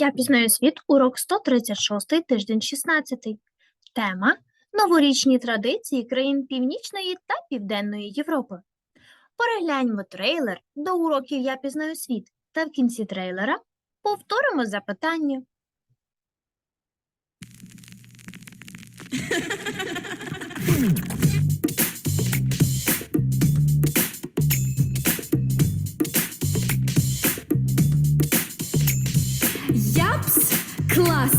Я пізнаю світ, урок 136, тиждень 16. Тема Новорічні традиції країн Північної та Південної Європи. Перегляньмо трейлер до уроків Я пізнаю світ та в кінці трейлера повторимо запитання.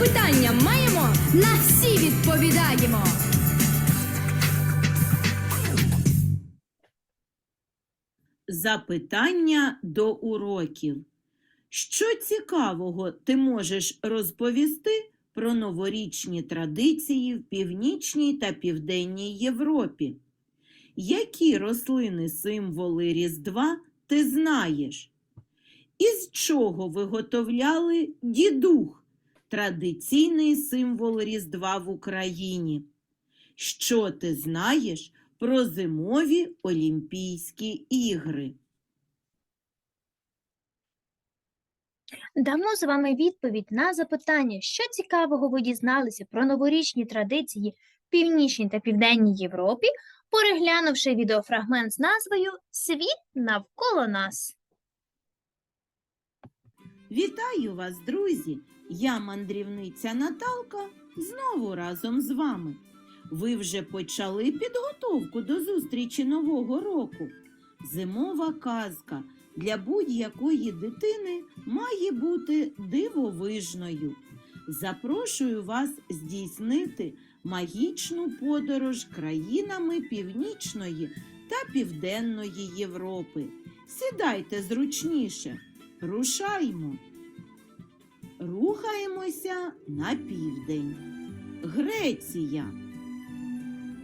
Запитання маємо, на всі відповідаємо. Запитання до уроків. Що цікавого ти можеш розповісти про новорічні традиції в Північній та Південній Європі? Які рослини символи Різдва ти знаєш? Із чого виготовляли дідух, традиційний символ Різдва в Україні? Що ти знаєш про зимові Олімпійські ігри? Дамо з вами відповідь на запитання, що цікавого ви дізналися про новорічні традиції в Північній та Південній Європі, переглянувши відеофрагмент з назвою Світ навколо нас. Вітаю вас, друзі! Я мандрівниця Наталка знову разом з вами. Ви вже почали підготовку до зустрічі Нового року. Зимова казка для будь-якої дитини має бути дивовижною. Запрошую вас здійснити магічну подорож країнами Північної та Південної Європи. Сідайте зручніше. Рушаймо. Рухаємося на південь. Греція.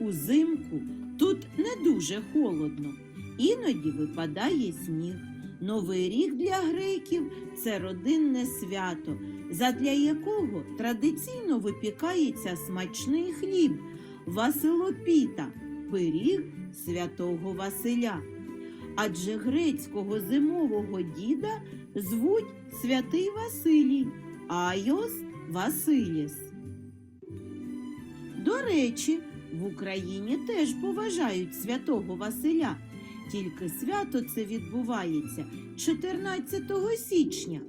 Узимку тут не дуже холодно, іноді випадає сніг. Новий рік для греків це родинне свято, задля якого традиційно випікається смачний хліб, василопіта, пиріг святого Василя. Адже грецького зимового діда звуть святий Василій, Айос Василіс. До речі, в Україні теж поважають святого Василя, тільки свято це відбувається 14 січня,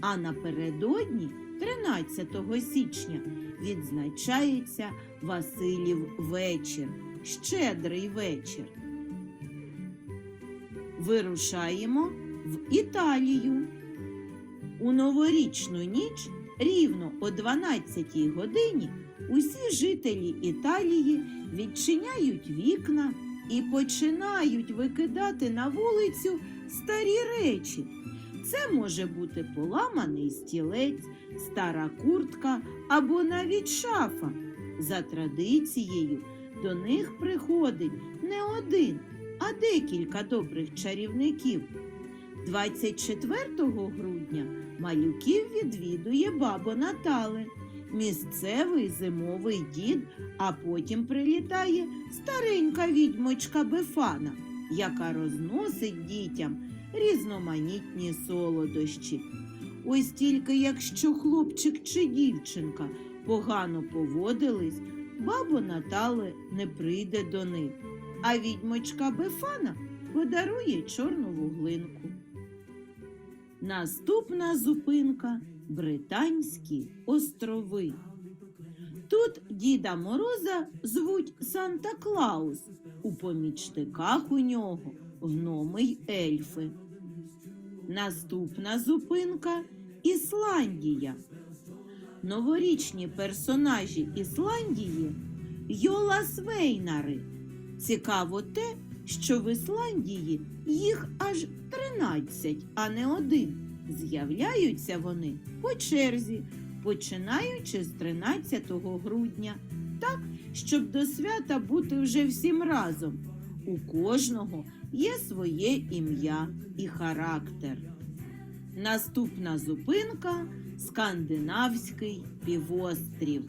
а напередодні 13 січня відзначається Василів вечір, щедрий вечір. Вирушаємо в Італію. У новорічну ніч рівно о 12 годині усі жителі Італії відчиняють вікна і починають викидати на вулицю старі речі. Це може бути поламаний стілець, стара куртка або навіть шафа. За традицією до них приходить не один, а декілька добрих чарівників. 24 грудня малюків відвідує бабо Натале, місцевий зимовий дід, а потім прилітає старенька відьмочка Бефана, яка розносить дітям різноманітні солодощі. Ось тільки якщо хлопчик чи дівчинка погано поводились, бабо Натале не прийде до них, а відьмочка Бефана подарує чорну вуглинку. Наступна зупинка Британські острови. Тут Діда Мороза звуть Санта Клаус. У помічниках у нього гноми й ельфи. Наступна зупинка Ісландія. Новорічні персонажі Ісландії Йоласвейнари. Цікаво те, що в Ісландії їх аж 13, а не один. З'являються вони по черзі, починаючи з 13 грудня, так, щоб до свята бути вже всім разом. У кожного є своє ім'я і характер. Наступна зупинка скандинавський півострів.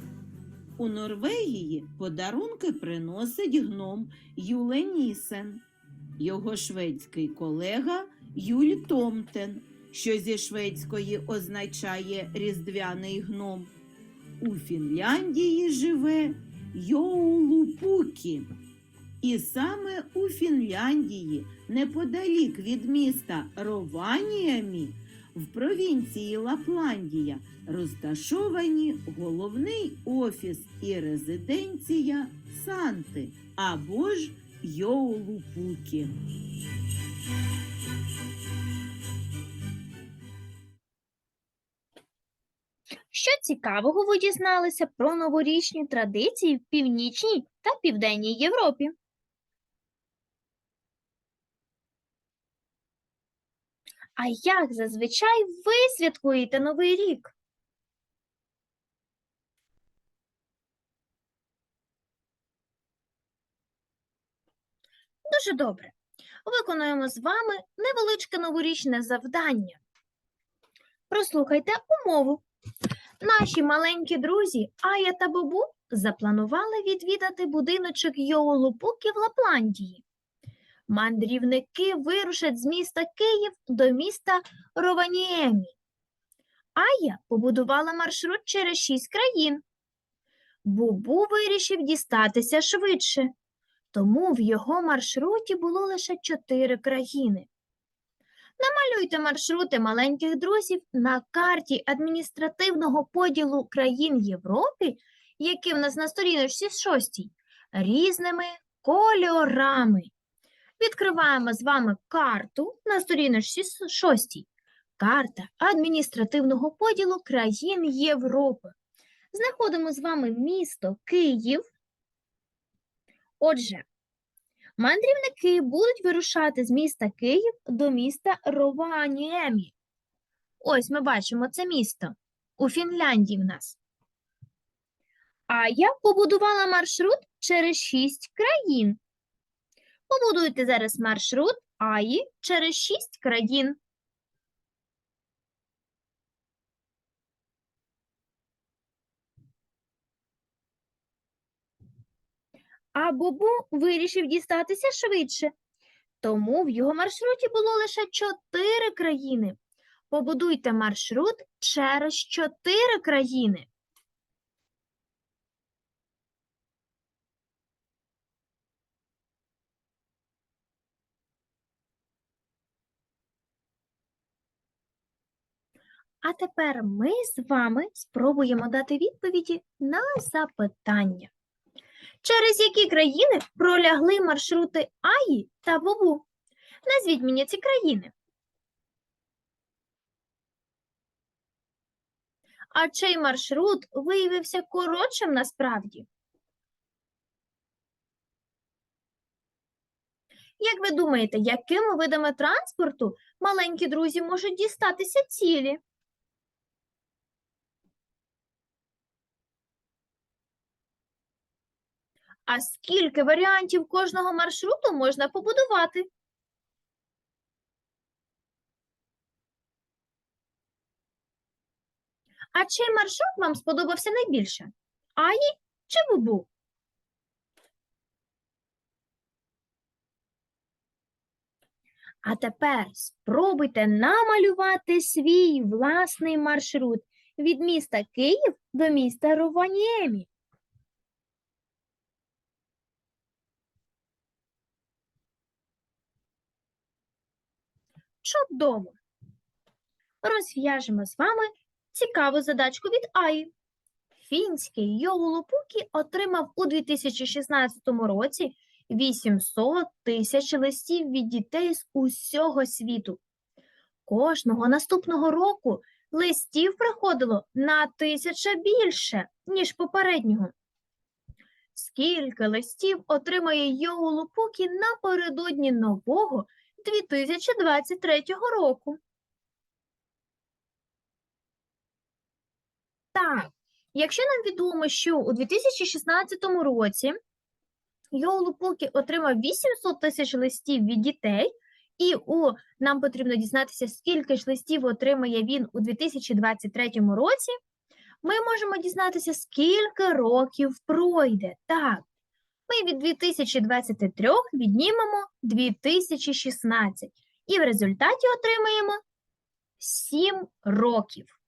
У Норвегії подарунки приносить гном Юле Нісен, його шведський колега Юль Томтен, що зі шведської означає різдвяний гном. У Фінляндії живе Йоулупукі. І саме у Фінляндії, неподалік від міста Рованіамі, в провінції Лапландія, розташовані головний офіс і резиденція Санти або ж Йоулупукі. Що цікавого ви дізналися про новорічні традиції в Північній та Південній Європі? А як зазвичай ви святкуєте Новий рік? Дуже добре. Виконуємо з вами невеличке новорічне завдання. Прослухайте умову. Наші маленькі друзі Ая та Бобу запланували відвідати будиночок Йоулупуки в Лапландії. Мандрівники вирушать з міста Київ до міста Рованіемі. Ая побудувала маршрут через шість країн. Бубу вирішив дістатися швидше, тому в його маршруті було лише чотири країни. Намалюйте маршрути маленьких друзів на карті адміністративного поділу країн Європи, які в нас на сторіночці шостій, різними кольорами. Відкриваємо з вами карту на сторіночці с- шостій. Карта адміністративного поділу країн Європи. Знаходимо з вами місто Київ. Отже, Мандрівники будуть вирушати з міста Київ до міста Рованіемі. Ось ми бачимо це місто у Фінляндії в нас. А я побудувала маршрут через шість країн. Побудуйте зараз маршрут АІ через шість країн. А Бобу вирішив дістатися швидше, тому в його маршруті було лише чотири країни. Побудуйте маршрут через чотири країни. А тепер ми з вами спробуємо дати відповіді на запитання. Через які країни пролягли маршрути Аї та Бобу? Назвіть мені ці країни. А чий маршрут виявився коротшим насправді? Як ви думаєте, якими видами транспорту маленькі друзі можуть дістатися цілі? А скільки варіантів кожного маршруту можна побудувати? А чий маршрут вам сподобався найбільше? Аї чи Бубу? А тепер спробуйте намалювати свій власний маршрут від міста Київ до міста Рованіемі. Чудово! Розв'яжемо з вами цікаву задачку від Аї. Фінський Йоулупукі отримав у 2016 році 800 тисяч листів від дітей з усього світу. Кожного наступного року листів приходило на тисяча більше, ніж попереднього. Скільки листів отримає Йоулупукі напередодні нового 2023 року. Так, якщо нам відомо, що у 2016 році Лупокі отримав 800 тисяч листів від дітей, і у нам потрібно дізнатися, скільки ж листів отримає він у 2023 році. Ми можемо дізнатися, скільки років пройде. Так, ми від 2023 віднімемо 2016 і в результаті отримаємо 7 років.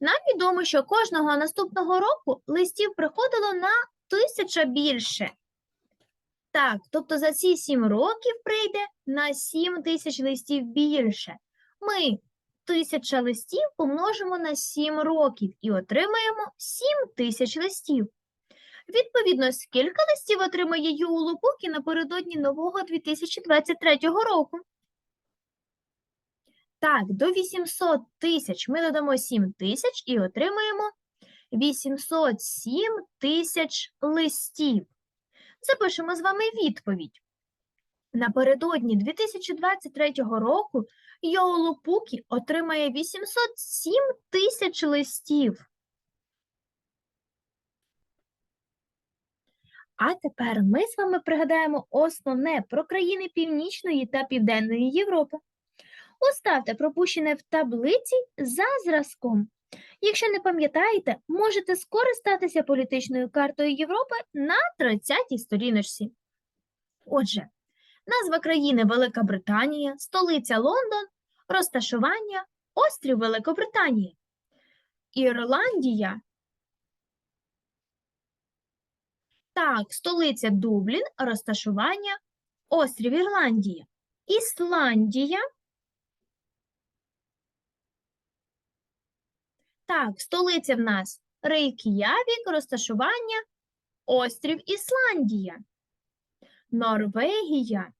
Нам відомо, що кожного наступного року листів приходило на тисяча більше. Так, тобто за ці 7 років прийде на 7 тисяч листів більше. Ми тисяча листів помножимо на 7 років і отримаємо 7 тисяч листів. Відповідно, скільки листів отримає Юлу Пукі напередодні нового 2023 року? Так, до 800 тисяч ми додамо 7 тисяч і отримаємо 807 тисяч листів. Запишемо з вами відповідь. Напередодні 2023 року Йоулу Пукі отримає 807 тисяч листів. А тепер ми з вами пригадаємо основне про країни Північної та Південної Європи. Уставте пропущене в таблиці за зразком. Якщо не пам'ятаєте, можете скористатися політичною картою Європи на 30-й сторіночці. Отже, назва країни Велика Британія, столиця Лондон, розташування острів Великобританія. Ірландія. Так, столиця Дублін, розташування острів Ірландія. Ісландія. Так, столиця в нас Рейк'явік, розташування острів Ісландія. Норвегія.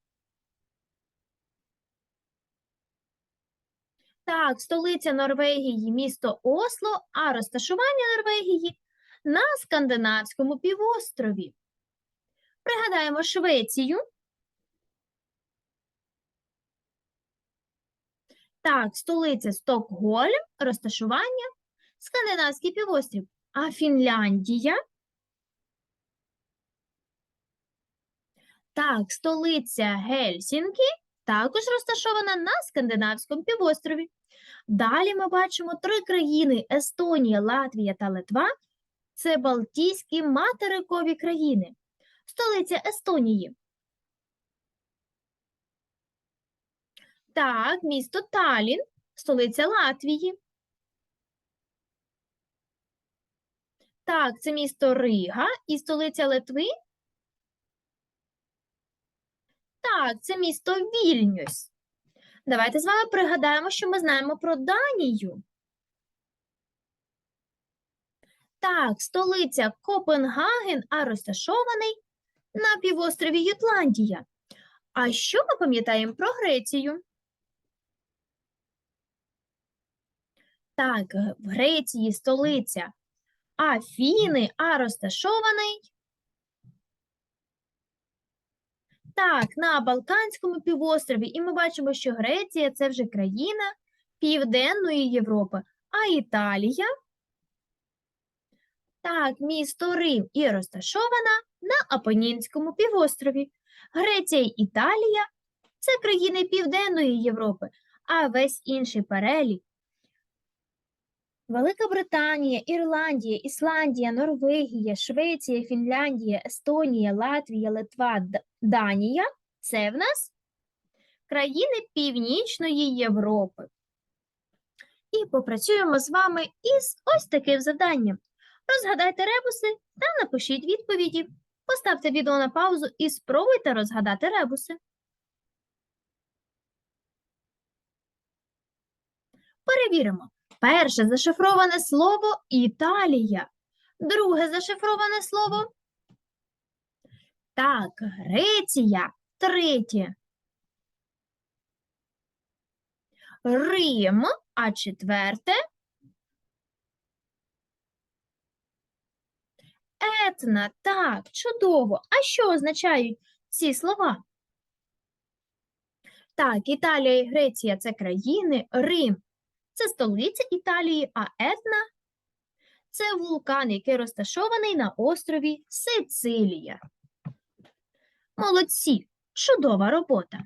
Так, столиця Норвегії місто Осло, а розташування Норвегії на Скандинавському півострові. Пригадаємо Швецію. Так, столиця Стокгольм, розташування Скандинавський півострів. А Фінляндія? Так, столиця Гельсінкі також розташована на Скандинавському півострові. Далі ми бачимо три країни Естонія, Латвія та Литва. Це Балтійські материкові країни. Столиця Естонії. Так, місто Талін, столиця Латвії. Так, це місто Рига і столиця Литви. Так, це місто Вільнюс. Давайте з вами пригадаємо, що ми знаємо про Данію. Так, столиця Копенгаген, а розташований на півострові Ютландія. А що ми пам'ятаємо про Грецію? Так, в Греції столиця Афіни, а розташований так, на Балканському півострові. І ми бачимо, що Греція це вже країна Південної Європи, а Італія так, місто Рим і розташована на Апенінському півострові. Греція і Італія це країни Південної Європи, а весь інший перелік Велика Британія, Ірландія, Ісландія, Норвегія, Швеція, Фінляндія, Естонія, Латвія, Литва, Данія це в нас країни Північної Європи. І попрацюємо з вами із ось таким завданням. Розгадайте ребуси та напишіть відповіді. Поставте відео на паузу і спробуйте розгадати ребуси. Перевіримо. Перше зашифроване слово Італія. Друге зашифроване слово. Так, Греція. Третє. Рим. А четверте. Етна. Так, чудово. А що означають ці слова? Так, Італія і Греція це країни, Рим це столиця Італії, а Етна це вулкан, який розташований на острові Сицилія. Молодці! Чудова робота!